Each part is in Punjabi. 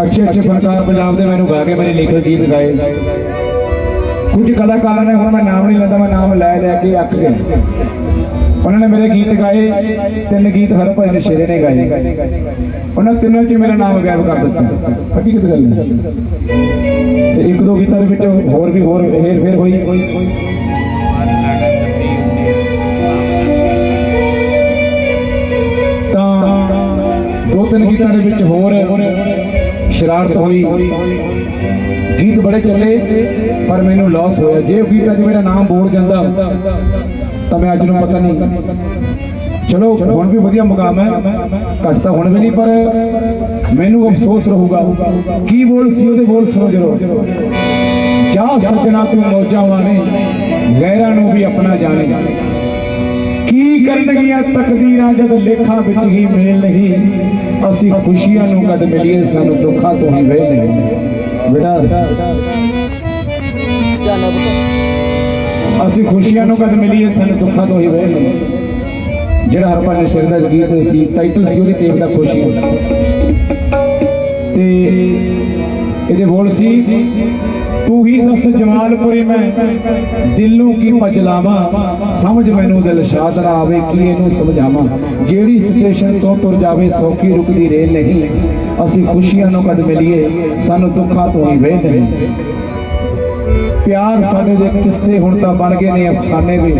ਅੱਛੇ ਅੱਛੇ ਫਨਕਾਰ ਪੰਜਾਬ ਦੇ ਮੈਨੂੰ ਗਾ ਕੇ ਮੇਰੇ ਲਿਖੇ ਗੀਤ ਗਾਏ। ਕੁਝ ਕਲਾਕਾਰਾਂ ਨੇ ਹੁਣ ਮੈਂ ਨਾਮ ਨਹੀਂ ਲੈਂਦਾ, ਮੈਂ ਨਾਮ ਲੈ ਲੈ ਕੇ ਅੱਕ ਗਿਆ ਉਹਨਾਂ ਨੇ ਮੇਰੇ ਗੀਤ ਗਾਏ, ਤਿੰਨ ਗੀਤ ਹਰਭਜਨ ਸ਼ੇਰੇ ਨੇ ਗਾਏ। ਉਹਨਾਂ ਤਿੰਨਾਂ 'ਚ ਮੇਰਾ ਨਾਮ ਗਾਇਬ ਕਰ ਦਿੱਤਾ। ਹਕੀਕਤ ਗੱਲ ਹੈ ਤੇ ਇੱਕ ਦੋ ਗੀਤਾਂ ਦੇ ਵਿੱਚ ਹੋਰ ਵੀ ਹੋਰ ਹੇਰ ਫੇਰ ਹੋਈ। ਤਾਂ ਦੋ ਤਿੰਨ ਗੀਤਾਂ ਦੇ ਵਿੱਚ ਹੋਰ ਸ਼ਰਾਰਤ ਹੋਈ ਗੀਤ ਬੜੇ ਚੱਲੇ, ਪਰ ਮੈਨੂੰ ਲਾਸ ਹੋਇਆ। ਜੇ ਗੀਤ ਅੱਜ ਮੇਰਾ ਨਾਮ ਬੋਲ ਜਾਂਦਾ, ਤਾਂ ਮੈਂ ਅੱਜ ਨੂੰ ਪਤਾ ਨਹੀਂ। ਚਲੋ, ਹੁਣ ਵੀ ਵਧੀਆ ਮੁਕਾਮ ਹੈ। ਘੱਟ ਤਾਂ ਹੁਣ ਵੀ ਨਹੀਂ, ਪਰ ਮੈਨੂੰ ਅਫਸੋਸ ਰਹੂਗਾ। ਕੀ ਬੋਲ ਸੀ ਉਹਦੇ ਬੋਲ ਸੁਣੋ ਜਰੋ ਜਾ ਸੱਜਣਾ ਤੂੰ ਮੌਜਾਂ ਵਾਲੇ ਗਹਿਰਾਂ ਨੂੰ ਵੀ ਆਪਣਾ ਜਾਣੇ। ਕੀ ਤਕਦੀਰਾਂ ਜਦ ਲੇਖਾਂ ਵਿੱਚ ਹੀ ਮੇਲ ਨਹੀਂ, ਅਸੀਂ ਖੁਸ਼ੀਆਂ ਨੂੰ ਕਦ ਮਿਲੀਏ, ਸਾਨੂੰ ਦੁੱਖਾਂ ਤੋਂ ਹੀ ਵੇਲ ਨਹੀਂ। ਬੇਟਾ ਅਸੀਂ ਖੁਸ਼ੀਆਂ ਨੂੰ ਕਦ ਮਿਲੀਏ, ਸਾਨੂੰ ਦੁੱਖਾਂ ਤੋਂ ਹੀ ਵੇਲ ਨਹੀਂ। ਜਿਹੜਾ ਹਰਪਨ ਸ਼ੇਰ ਦਾ ਗੀਤ ਸੀ, ਟਾਈਟਲ ਸੀ, ਉਹਦੀ ਟੇਪ ਦਾ ਖੁਸ਼ੀ ਤੇ ਇਹਦੇ ਬੋਲ ਸੀ ਤੂੰ ਹੀ ਦੱਸ ਜਮਾਲਪੁਰੇ ਮੈਂ ਦਿਲ ਕੀ ਪਜਲਾਵਾਂ? ਸਮਝ ਮੈਨੂੰ ਦਿਲ ਸ਼ਾਦਰਾ ਆਵੇ, ਕੀ ਇਹਨੂੰ ਸਮਝਾਵਾਂ? ਜਿਹੜੀ ਸਟੇਸ਼ਨ ਤੋਂ ਤੁਰ ਜਾਵੇ, ਸੌਖੀ ਰੁਕਦੀ ਰੇਲ ਨਹੀਂ। ਅਸੀਂ ਖੁਸ਼ੀਆਂ ਨੂੰ ਕਦ ਮਿਲੀਏ, ਸਾਨੂੰ ਦੁੱਖਾਂ ਤੋਂ ਹੀ ਵੇਹ ਨਹੀਂ। ਪਿਆਰ ਸਾਡੇ ਦੇ ਕਿੱਸੇ ਹੁਣ ਤਾਂ ਬਣ ਗਏ ਨੇ, ਅਫਸਾਨੇ ਵੀ।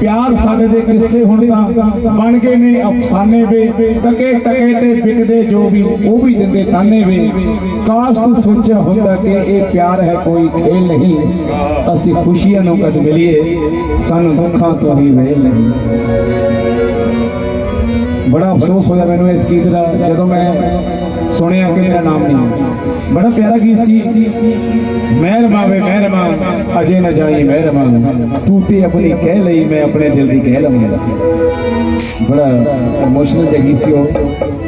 ਪਿਆਰ ਸਾਡੇ ਦੇ ਕਿੱਸੇ ਹੁਣ ਤਾਂ ਬਣ ਗਏ ਨੇ ਅਫਸਾਨੇ ਵੇ, ਟਕੇ ਟਕੇ ਤੇ ਵਿਕਦੇ ਜੋ ਵੀ, ਉਹ ਵੀ ਦਿੰਦੇ ਤਾਨੇ ਵੇ। ਕਾਸ਼ ਤੂੰ ਸੋਚਿਆ ਹੁੰਦਾ ਕਿ ਇਹ ਪਿਆਰ ਹੈ, ਕੋਈ ਖੇਲ ਨਹੀਂ। ਅਸੀਂ ਖੁਸ਼ੀਆਂ ਨੂੰ ਕਦ ਮਿਲੀਏ, ਸਾਨੂੰ ਦੁੱਖਾਂ ਤੋਂ ਹੀ ਵੇਲ ਨਹੀਂ। ਬੜਾ ਅਫਸੋਸ ਹੋਇਆ ਮੈਨੂੰ ਇਸ ਗੀਤ ਦਾ, ਜਦੋਂ ਮੈਂ ਸੁਣਿਆ ਕਿ ਮੇਰਾ ਨਾਮ ਨਹੀਂ ਬੜਾ ਪਿਆਰਾ ਗੀਤ ਸੀ। ਮਹਿਰਮਾ ਮਹਿਰਮਾ ਅਜੇ ਨਾ ਜਾਈ ਮਹਿਰਮਾ ਤੂੰ ਤੇ ਆਪਣੀ ਕਹਿ ਲਈ, ਮੈਂ ਆਪਣੇ ਦਿਲ ਦੀ ਕਹਿ ਲਵਾਂ। ਬੜਾ ਇਮੋਸ਼ਨਲ ਜਿਹਾ ਗੀਤ ਸੀ ਉਹ।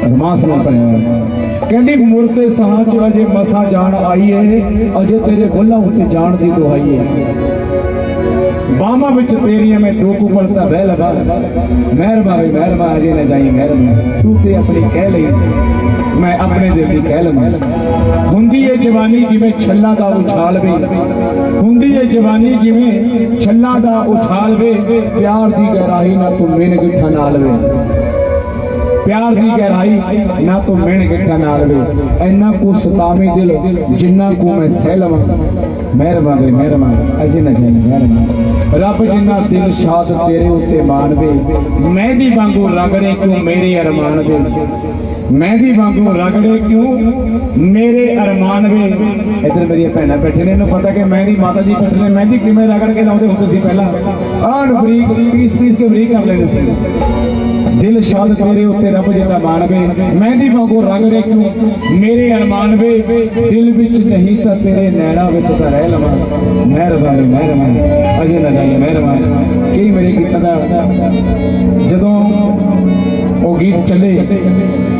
ਰਮਾਸ ਨਾਲ ਭਰਿਆ ਹੋਇਆ। ਕਹਿੰਦੀ ਮੁਰਦੇ ਸਾਹ ਚ ਅਜੇ ਮਸਾ ਜਾਣ ਆਈਏ ਅਜੇ ਤੇਰੇ ਬੁੱਲਾਂ ਉੱਤੇ ਜਾਣ ਦੀ ਦੁਹਾਈ ਏ। ਬਾਹਾਂ ਵਿੱਚ ਤੇਰੀਆਂ ਮੈਂ ਦੋ ਕੁਪਲ ਬਹਿ ਲਗਾ ਮਹਿਰਮਾ ਵੇ ਮਹਿਰਮਾ ਅਜੇ ਨਾ ਜਾਈ ਮਹਿਰਮਾ। ਤੂੰ ਤੇ ਆਪਣੀ ਕਹਿ ਲਈ ਮੈਂ ਆਪਣੇ ਦਿਲ ਦੀ ਕਹਿ ਲਵਾਂ। ਹੁੰਦੀ ਏ ਜਵਾਨੀ ਜਿਵੇਂ ਛੱਲਾ ਦਾ ਉਛਾਲ ਵੇ। ਹੁੰਦੀ ਏ ਜਵਾਨੀ ਜਿਵੇਂ ਛੱਲਾ ਦਾ ਉਛਾਲ ਵੇ। ਪਿਆਰ ਦੀ ਗਹਿਰਾਈ ਨਾ ਤੂੰ ਮੇਨ ਗਿੱਠਾ ਨਾਲ ਵੇ। ਪਿਆਰ ਦੀ ਗਹਿਰਾਈ ਨਾ ਤੂੰ ਮਿਹਣ ਗਿੱਠਾ ਨਾਲ ਵੇ। ਐਨਾ ਕੋ ਸਤਾਵੇਂ ਦਿਲ, ਜਿੰਨਾ ਕੋ ਮੈਂ ਸਹਿ ਲਵਾਂ। ਮਿਹਰਬਾਨ ਵੇ, ਮਿਹਰਬਾਨ। ਅਜੇ ਨਾ ਜਾਈ ਮਿਹਰਬਾਨ। ਰੱਬ ਜਿੰਨਾ ਦਿਲ ਸ਼ਾਦ ਤੇਰੇ ਉੱਤੇ ਮਾਨ ਵੇ, ਮਹਿੰਦੀ ਵਾਂਗੂ ਰਗੜੇ ਕਿਉਂ ਮੇਰੇ ਅਰਮਾਨ ਵੇ? ਮਹਿੰਦੀ ਵਾਂਗੂ ਰਗੜੇ ਕਿਉਂ ਮੇਰੇ ਅਰਮਾਨ ਵੇ? ਇਧਰ ਮੇਰੀਆਂ ਭੈਣਾਂ ਬੈਠੇ ਨੇ, ਇਹਨੂੰ ਪਤਾ ਕਿ ਮੈਂ ਦੀ ਮਾਤਾ ਜੀ ਬੈਠੇ ਨੇ। ਮਹਿੰਦੀ ਕਿਵੇਂ ਰਗੜ ਕੇ ਲਾਉਂਦੇ ਹੁੰਦੇ ਸੀ ਪਹਿਲਾਂ? ਆਣ ਬਰੀਕ ਪੀਸ ਪੀਸ ਕੇ ਬਰੀਕ ਕਰ ਲੈਂਦੇ ਸੀ। ਦਿਲ ਸ਼ਾਦ ਤੇਰੇ ਉੱਤੇ ਰੱਬ ਜਿੰਦਾ ਮਾਣਵੇ ਮਹਿੰਦੀ ਵਾਂਗੂ ਰਗੜੇ ਕਿਉਂ ਮੇਰੇ ਅਰਮਾਨ ਦਿਲ ਵਿੱਚ ਨਹੀਂ ਤਾਂ ਤੇਰੇ ਨੈਣਾ ਵਿੱਚ ਤਾਂ ਰਹਿ ਲਵਾਂ। ਮਿਹਰਬਾਨੀ ਮਿਹਰਬਾਨੀ। ਅਜੇ ਨਾ ਜਾਈ, ਮਿਹਰਬਾਨੀ। ਕਈ ਮੇਰੇ ਗੀਤਾਂ ਦਾ ਜਦੋਂ ਉਹ ਗੀਤ ਚੱਲੇ,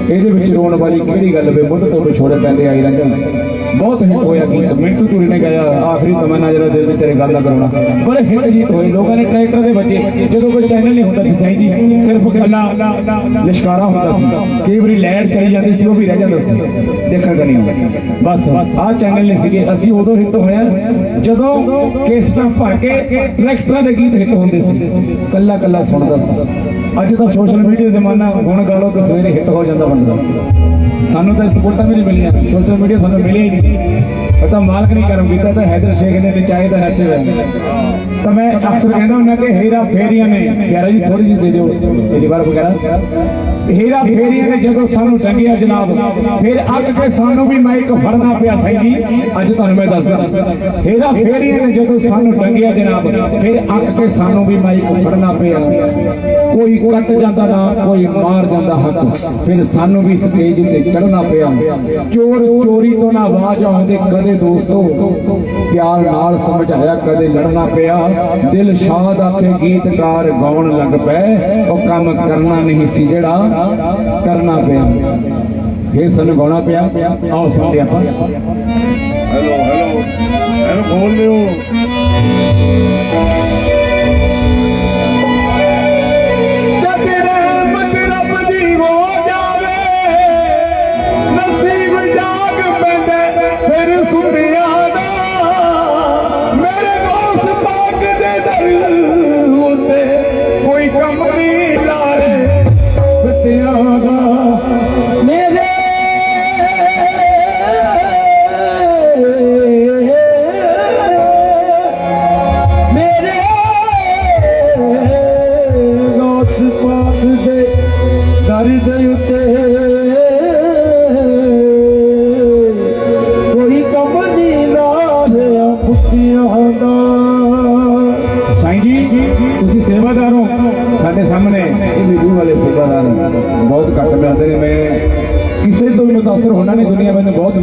ਇਹਦੇ ਵਿੱਚ ਰੋਣ ਵਾਲੀ ਕਿਹੜੀ ਗੱਲ ਵੇ? ਮੁੱਢ ਤੋਂ ਵਿਛੋੜੇ ਪੈਂਦੇ ਆਈ ਰੰਗਲ ਬਹੁਤ ਹਿੱਟ ਹੋਇਆ ਗੀਤ ਮਿੰਟੂ ਤੁਰੀ ਨੇ ਗਾਇਆ ਆਖਰੀ ਤਮੰਨਾ ਜਿਹੜਾ ਦਿਲ ਵਿੱਚ ਤੇਰੇ ਗੱਲ ਦਾ ਕਰਾਉਣਾ। ਬੜੇ ਹਿੱਟ ਗੀਤ ਹੋਏ, ਲੋਕਾਂ ਨੇ ਟਰੈਕਟਰ ਦੇ ਬੱਚੇ ਜਦੋਂ ਕੋਈ ਚੈਨਲ ਨਹੀਂ ਹੁੰਦਾ ਸੀ ਸਾਈਂ ਜੀ ਸਿਰਫ ਕੱਲਾ ਲਿਸ਼ਕਾਰਾ ਹੁੰਦਾ ਸੀ। ਕਈ ਵਾਰੀ ਲੈਟ ਚਲੀ ਜਾਂਦੀ ਸੀ, ਉਹ ਵੀ ਰਹਿ ਜਾਂਦਾ ਸੀ। ਦੇਖਣ ਦਾ ਨਹੀਂ ਹੁੰਦਾ ਬਸ, ਆਹ ਚੈਨਲ ਨਹੀਂ ਸੀਗੇ। ਅਸੀਂ ਉਦੋਂ ਹਿੱਟ ਹੋਇਆ, ਜਦੋਂ ਕੇਸਟਾਂ ਭਰ ਕੇ ਟਰੈਕਟਰਾਂ ਦੇ ਗੀਤ ਹਿੱਟ ਹੁੰਦੇ ਸੀ। ਕੱਲਾ ਕੱਲਾ ਸੁਣਦਾ ਸੀ। ਅੱਜ ਤਾਂ ਸੋਸ਼ਲ ਮੀਡੀਆ ਦੇ ਜ਼ਮਾਨਾ ਹੁਣ ਗਾ ਲਓ ਤਾਂ ਸਵੇਰੇ ਹਿੱਟ ਹੋ ਜਾਂਦਾ ਬੰਦਾ। ਸਾਨੂੰ ਤਾਂ ਸਪੋਰਟਾਂ ਵੀ ਨਹੀਂ ਮਿਲੀਆਂ। ਸੋਸ਼ਲ ਮੀਡੀਆ ਸਾਨੂੰ ਮਿਲਿਆ ਹੀ ਨਹੀਂ। ਪਤਾ ਮਾਲਕ ਨਹੀਂ ਕਰਮ ਕੀਤਾ ਤਾਂ ਹੈਦਰ ਸ਼ੇਖ ਨੇ ਨਚਾਏ ਦਾ ਨੱਚੇ ਤਾਂ ਮੈਂ ਅਕਸਰ ਕਹਿੰਦਾ ਹੁੰਦਾ ਕਿ ਹੀਰਾ ਫੇਰੀਆਂ ਨੇ। ਯਾਰਾ ਜੀ ਥੋੜੀ ਜਿਹੀ ਦੇ ਦਿਓ। ਤੇਰੀ ਵਾਰ ਵਗੈਰਾ। ਹੀਰਾ ਫੇਰੀਆਂ ਨੇ ਜਦੋਂ ਸਾਨੂੰ ਟੰਗਿਆ ਜਨਾਬ, ਫਿਰ ਅੱਗ ਕੇ ਸਾਨੂੰ ਵੀ ਮਾਈਕ ਫੜਨਾ ਪਿਆ ਸਹੀ ਅੱਜ ਤੁਹਾਨੂੰ ਮੈਂ ਦੱਸਦਾ। ਹੀਰਾ ਫੇਰੀਆਂ ਨੇ ਜਦੋਂ ਸਾਨੂੰ ਟੰਗਿਆ ਜਨਾਬ, ਫਿਰ ਅੱਗ ਕੇ ਸਾਨੂੰ ਵੀ ਮਾਈਕ ਫੜਨਾ ਪਿਆ। ਕੋਈ ਕੱਟ ਜਾਂਦਾ ਨਾ ਕੋਈ ਮਾਰ ਜਾਂਦਾ ਹੱਕ ਫਿਰ ਸਾਨੂੰ ਵੀ ਸਟੇਜ ਉੱਤੇ ਚੜਨਾ ਪਿਆ। ਚੋਰ, ਚੋਰੀ ਤੋਂ ਨਾ ਆਵਾਜ਼ ਆਉਂਦੇ, ਕਦੇ ਦੋਸਤੋ, ਪਿਆਰ ਨਾਲ ਸਮਝਾਇਆ, ਕਦੇ ਲੜਨਾ ਪਿਆ। ਦਿਲ ਸ਼ਾਦ ਆਖੇ, ਗੀਤਕਾਰ ਗਾਉਣ ਲੱਗ ਪਏ। ਉਹ ਕੰਮ ਕਰਨਾ ਨਹੀਂ ਸੀ ਜਿਹੜਾ, ਕਰਨਾ ਪਿਆ। ਇਹ ਸਾਨੂੰ ਗਾਉਣਾ ਪਿਆ। ਆਓ ਸੁਣਦੇ ਆਪਾਂ ਹੈਲੋ ਹੈਲੋ ਇਹਨੂੰ ਖੋਲ ਲਿਓ ਗਈ ਉੱਤੇ। ਕੋਈ ਕੰਮ ਨਹੀਂ ਲਾਇਆ ਪੁੱਤਿਆਂ ਦਾ। ਸਾਈਂ ਜੀ, ਤੁਸੀਂ ਸੇਵਾਦਾਰ ਹੋ। ਸਾਡੇ ਸਾਹਮਣੇ ਇਹ ਮੀਡੀਆ ਵਾਲੇ ਸੇਵਾਦਾਰ ਬਹੁਤ ਘੱਟ ਮਿਲਦੇ ਨੇ। ਮੈਂ ਕਿਸੇ ਤੋਂ ਵੀ ਮੁਤਾਸਰ ਹੋਣਾ ਨਹੀਂ ਦੁਨੀਆ ਮੈਨੂੰ ਬਹੁਤ